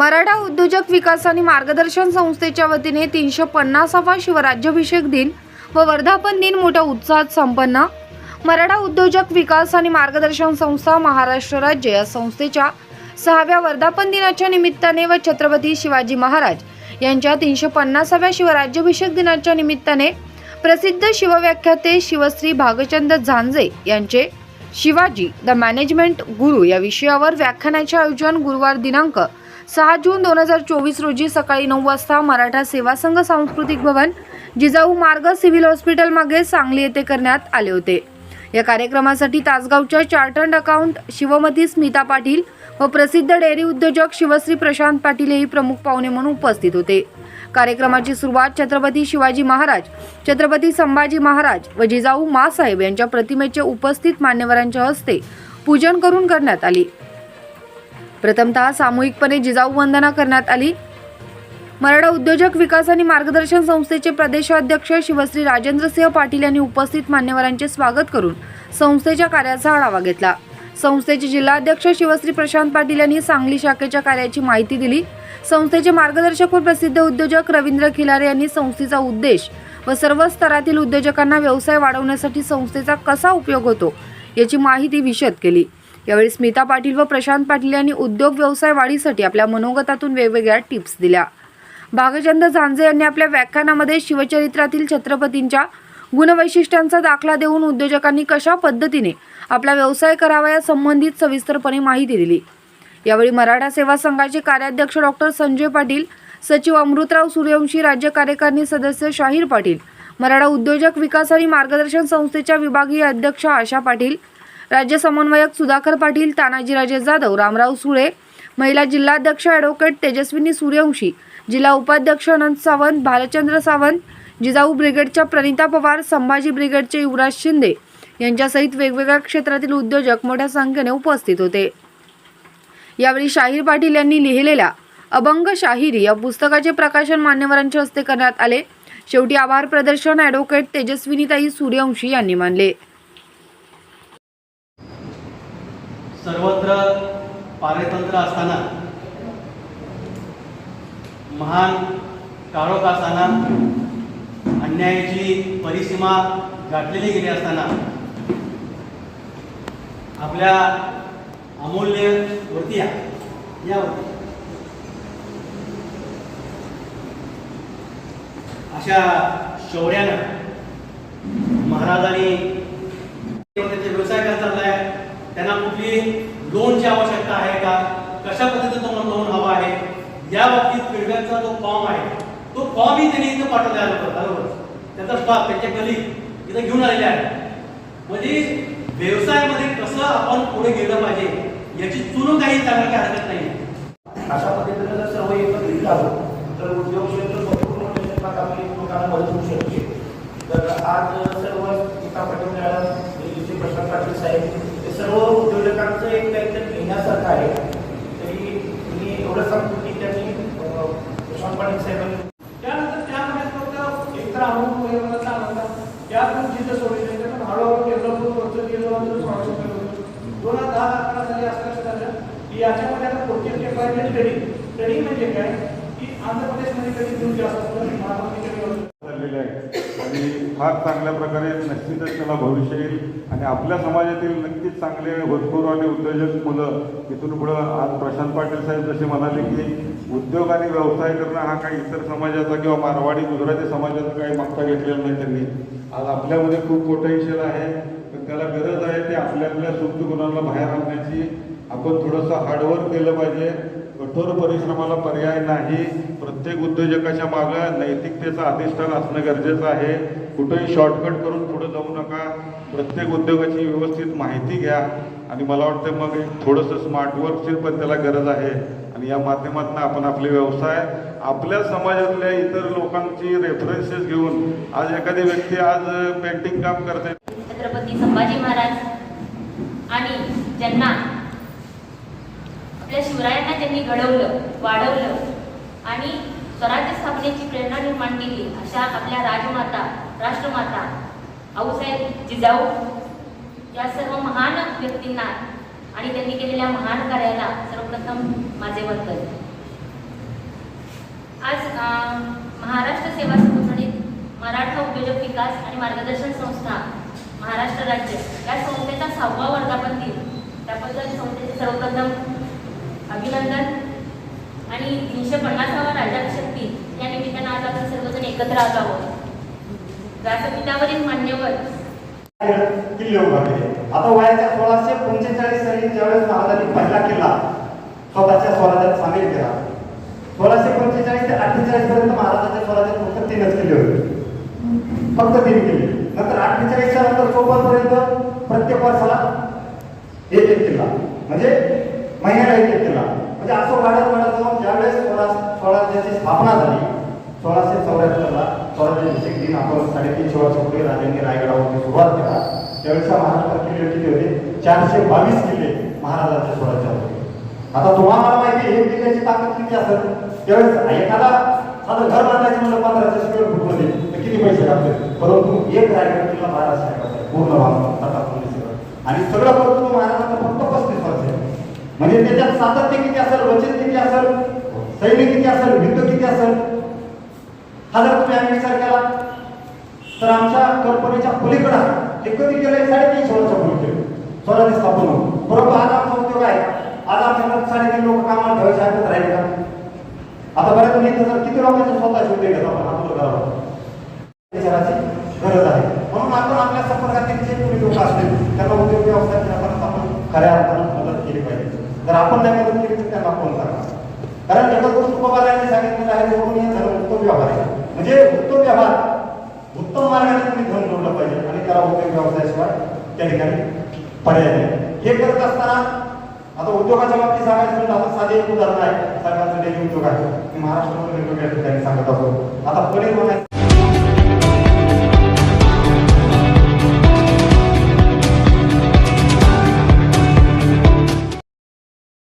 मराठा उद्योजक विकास आणि मार्गदर्शन संस्थेच्या वतीने तीनशे पन्नासावा शिवराज्याभिषेक दिन व वर्धापन दिन मोठ्या उत्साहात संपन्न. मराठा उद्योजक विकास आणि मार्गदर्शन संस्था महाराष्ट्र राज्य या संस्थेच्या सहाव्या वर्धापन दिनाच्या निमित्ताने व छत्रपती शिवाजी महाराज यांच्या तीनशे पन्नासाव्या शिवराज्याभिषेक दिनाच्या निमित्ताने प्रसिद्ध शिवव्याख्याते शिवश्री भागचंद झांजे यांचे शिवाजी द मॅनेजमेंट गुरु या विषयावर व्याख्यानाचे आयोजन गुरुवार दिनांक सहा जून दोन हजार चोवीस रोजी सकाळी नऊ वाजता मराठा सेवा संघ सांस्कृतिक भवन जिजाऊ मार्ग सिव्हिल हॉस्पिटल मागे सांगली येथे करण्यात आले होते. या कार्यक्रमासाठी तासगावच्या चार्टर्ड अकाउंट शिवमती स्मिता पाटील व प्रसिद्ध डेअरी उद्योजक शिवश्री प्रशांत पाटील हेही प्रमुख पाहुणे म्हणून उपस्थित होते. कार्यक्रमाची सुरुवात छत्रपती शिवाजी महाराज छत्रपती संभाजी महाराज व जिजाऊ मासाहेब यांच्या प्रतिमेचे उपस्थित मान्यवरांच्या हस्ते पूजन करून करण्यात आली. प्रथमतः सामूहिकपणे जिजाऊ वंदना करण्यात आली. मराठा उद्योजक विकास आणि मार्गदर्शन संस्थेचे प्रदेशाध्यक्ष शिवश्री राजेंद्रसिंह पाटील यांनी उपस्थित मान्यवरांचे स्वागत करून संस्थेच्या कार्याचा आढावा घेतला. संस्थेचे जिल्हाध्यक्ष शिवश्री प्रशांत पाटील यांनी सांगली शाखेच्या कार्याची माहिती दिली. संस्थेचे मार्गदर्शक व प्रसिद्ध उद्योजक रवींद्र खिलारे यांनी संस्थेचा उद्देश व सर्व स्तरातील उद्योजकांना व्यवसाय वाढवण्यासाठी संस्थेचा कसा उपयोग होतो याची माहिती विशद केली. यावेळी स्मिता पाटील व प्रशांत पाटील यांनी उद्योग व्यवसाय वाढीसाठी आपल्या मनोगतातून वेगवेगळ्या टिप्स दिल्या. भागचंद झांजे यांनी आपल्या व्याख्यानामध्ये शिवचरित्रातील छत्रपतींच्या गुणवैशिष्ट्यांचा दाखला देऊन उद्योजकांनी कशा पद्धतीने आपला व्यवसाय करावा या संबंधित सविस्तरपणे माहिती दिली. यावेळी मराठा सेवा संघाचे कार्याध्यक्ष डॉक्टर संजय पाटील सचिव अमृतराव सूर्यवंशी राज्य कार्यकारिणी सदस्य शाहीर पाटील मराठा उद्योजक विकास आणि मार्गदर्शन संस्थेच्या विभागीय अध्यक्ष आशा पाटील राज्य समन्वयक सुधाकर पाटील तानाजीराजे जाधव रामराव सुळे महिला जिल्हाध्यक्ष ॲडव्होकेट तेजस्विनी सूर्यवंशी जिल्हा उपाध्यक्ष अनंत सावंत भालचंद्र सावंत जिजाऊ ब्रिगेडच्या प्रणिता पवार संभाजी ब्रिगेडचे युवराज शिंदे यांच्यासहित वेगवेगळ्या क्षेत्रातील उद्योजक मोठ्या संख्येने उपस्थित होते. यावेळी शाहीर पाटील यांनी लिहिलेल्या अभंग शाहिरी या पुस्तकाचे प्रकाशन मान्यवरांच्या हस्ते करण्यात आले. शेवटी आभार प्रदर्शन ॲडव्होकेट तेजस्विनीताई सूर्यवंशी यांनी मानले. सर्वत्र पारेतंत्र असताना महान काळोख असताना अन्यायाची परिसीमा गाठलेली गेली असताना आपल्या अमूल्य वृत्तिया यावरती अशा शौर्यानं महाराजांनी व्यवसाय काय चाललाय. आहे कुठली लोनची आवश्यकता आहे का? कशा पद्धतीने तुम्हाला लोन हवा आहे? या बाबतीत फीडबॅकचा जो फॉर्म आहे तो फॉर्मही त्यांनी इथं पाठवला आहे बरोबर? बरोबर. त्यांचा स्टाफ त्यांच्या कलिग इथं घेऊन आलेले आहे म्हणजे व्यवसायामध्ये कसं आपण पुढे गेलं पाहिजे याची चुनो काही सांगायची हरकत नाही. अशा पद्धतीने जर सर्व एकत्र आलो तर उद्योग क्षेत्र भरपूर मोठ्या क्षेत्रात आपली लोकांना मदत होऊ शकते. तर आज सर्व एका पाटील प्रशांत पाटील साहेब सर्व उद्योजकांचं एक काहीतरी घेण्यासारखं आहे. तरी मी एवढं सांगतो की त्यांनी प्रशांत पाटील साहेबांनी त्यानंतर त्यामध्ये फक्त एकतर जिथं सोडले पण हळूहळू डेव्हलप होत होतं गेलं स्वागत होतं दोन हजार दहा अकरा साली असं लक्षात आलं की याच्यामध्ये आता पुढचे टेक्नॉलॉजी ट्रेनिंग ट्रेनिंग म्हणजे काय? की आंध्र प्रदेशमध्ये कधी घेऊन जास्त चाललेले आहे. आणि फार चांगल्या प्रकारे निश्चितच त्याला भविष्य येईल. आणि आपल्या समाजातील नक्कीच चांगले भरपूर आणि उद्योजक मुलं इथून पुढं आज प्रशांत पाटील साहेब जसे म्हणाले की उद्योग आणि व्यवसाय करणं हा काही इतर समाजाचा किंवा मारवाडी गुजराती समाजाचा काही मागता घेतलेला नाही त्यांनी. आज आपल्यामध्ये खूप पोटेन्शियल आहे. पण त्याला गरज आहे ते आपल्यातल्या सुप्त गुणांना बाहेर आणण्याची. आपण थोडंसं हार्डवर्क केलं पाहिजे. कठोर परिश्रमाला पर्याय नाही. प्रत्येक उद्योजकाच्या मागं नैतिकतेचं अधिष्ठान असणं गरजेचं आहे. कुठेही शॉर्टकट करून पुढे जाऊ नका. प्रत्येक उद्योगाची व्यवस्थित माहिती घ्या. आणि मला वाटतं मग एक थोडंसं स्मार्ट वर्कची पण त्याला गरज आहे. आणि या माध्यमातून आपण आपले व्यवसाय आपल्या समाजातल्या इतर लोकांची रेफरन्सेस घेऊन आज एखादी व्यक्ती आज पेंटिंग काम करते. छत्रपती संभाजी महाराज आणि ज्यांना आपल्या शिवरायांना त्यांनी घडवलं वाढवलं आणि स्वराज्य स्थापनेची प्रेरणा निर्माण केली अशा आपल्या राजमाता राष्ट्रमाता आऊसाहेब जिजाऊ या सर्व महान व्यक्तींना आणि त्यांनी केलेल्या महान कार्याला सर्वप्रथम माझे वंदन. आज महाराष्ट्र सेवा संघटनेत मराठा उद्योजक विकास आणि मार्गदर्शन संस्था महाराष्ट्र राज्य या संस्थेचा सहावा वर्धापन दिन. त्याबद्दल संस्थेचे सर्वप्रथम अभिनंदन आणि तीनशे पन्नासावा राजाभिषेक दिन. या निमित्तानं आज आपण सर्वजण एकत्र आलो आहोत. व्यासपीठावरील मान्यवर. किल्ले उभा केले आता वयाच्या सोळाशे पंचेचाळीस साली ज्यावेळेस महाराजांनी पहिला किल्ला स्वतःच्या स्वराज्यात सामील केला. सोळाशे पंचेचाळीस ते अठ्ठेचाळीस पर्यंत महाराजांच्या स्वराज्यात फक्त तीनच किल्ले होते. फक्त तीन किल्ले. नंतर अठ्ठेचाळीसच्या नंतर चोपन्न पर्यंत प्रत्येक वर्षाला एक एक किल्ला. म्हणजे महिन्याला एक एक किल्ला. म्हणजे असं वाढत वाढत जाऊन ज्यावेळेस स्वराज स्वराज्याची स्थापना झाली सोळाशे चौऱ्याहत्तरला स्वराज्याभिषेक दिन आपण साडेतीनशे वर्षापूर्वी राजांनी रायगडावरती सुरुवात केला. त्यावेळेस महाराष्ट्रात किल्ले किती होते. चारशे बावीस किल्ले महाराजांच्या स्वराज्यात होते. आता तुम्हाला माहिती आहे, एक किल्ल्याची ताकद किती असेल? त्यावेळेस एखादा साधं घर बांधायचं म्हणलं पंधराशे स्क्वेअर फूटमध्ये तर किती पैसे लागते परंतु एक रायगड किल्ला महाराष्ट्र पूर्ण बांधून आणि सगळं परंतु महाराजांना फक्त पस्तीस वर्ष म्हणजे त्याच्यात सातत्य किती असेल वचन किती असेल सैन्य किती असेल भिंत किती असेल हजार रुपये आम्ही विचार केला. तर आमच्या कल्पनेच्या पलीकडं हे कधी केलंय? साडेतीनशे वर्षापूर्वी केलं स्वराज्य स्थापन होऊन. परंतु आज आमचा उद्योग आहे. आज आमच्याकडे साडेतीन लोक कामाला ठेवायचे आहेत राहिले का? आता बऱ्याच इथं जर किती लोकांचे स्वतःचे उद्योग आहेत आपण आपलं करावं विचाराची गरज आहे. म्हणून आपण आपल्या संपर्कातील जे कोणी लोक असतील त्यांना उद्योग व्यवसाय करताना आपण खऱ्या अर्थानं मदत केली पाहिजे. जर आपण नाही मदत केली तर त्यांना फोन करा. कारण जगद्गुरु तुकोबारायांनी सांगितलेलं आहे म्हणून हे झालं तो व्यवहार आहे. म्हणजे उत्तम व्यवहार. उत्तम मार्गाने तुम्ही धन जोडलं पाहिजे आणि त्याला उद्योग व्यवसायाशिवाय त्या ठिकाणी पर्याय नाही. हे करत असताना आता उद्योगाच्या बाबतीत सांगायचं म्हणजे आता साधे एक उदाहरण आहे. सरकारचं डेली उद्योग आहे. मी महाराष्ट्रामध्ये वेगवेगळ्या ठिकाणी सांगत असतो. आता पनीर बनायचं